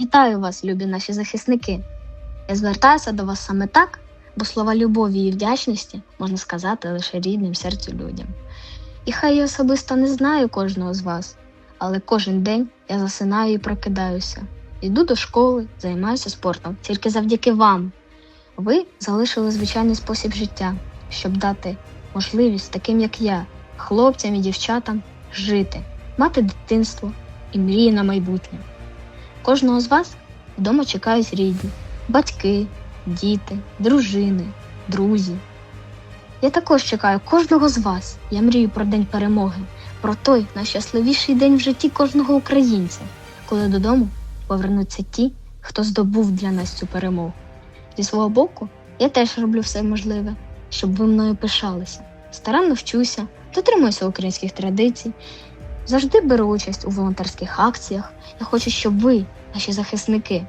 Вітаю вас, любі наші захисники. Я звертаюся до вас саме так, бо слова любові і вдячності можна сказати лише рідним серцю людям. І хай я особисто не знаю кожного з вас, але кожен день я засинаю і прокидаюся. Йду до школи, займаюся спортом тільки завдяки вам. Ви залишили звичайний спосіб життя, щоб дати можливість таким, як я, хлопцям і дівчатам жити, мати дитинство і мрії на майбутнє. Кожного з вас вдома чекають рідні, батьки, діти, дружини, друзі. Я також чекаю кожного з вас. Я мрію про день перемоги, про той найщасливіший день в житті кожного українця, коли додому повернуться ті, хто здобув для нас цю перемогу. Зі свого боку, я теж роблю все можливе, щоб ви мною пишалися. Старанно вчуся, дотримуюся українських традицій, завжди беру участь у волонтерських акціях. Я хочу, щоб ви, наші захисники,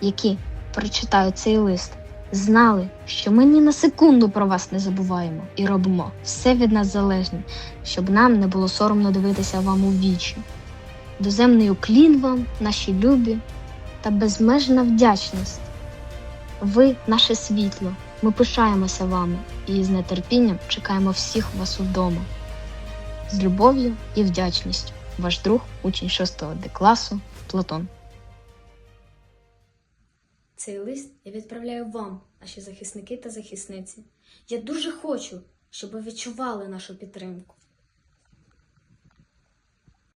які прочитають цей лист, знали, що ми ні на секунду про вас не забуваємо і робимо все від нас залежне, щоб нам не було соромно дивитися вам у вічі. Доземний уклін вам, наші любі та безмежна вдячність. Ви наше світло. Ми пишаємося вами і з нетерпінням чекаємо всіх вас удома. З любов'ю і вдячністю. Ваш друг, учень 6 Д класу Платон. Цей лист я відправляю вам, наші захисники та захисниці. Я дуже хочу, щоб ви відчували нашу підтримку.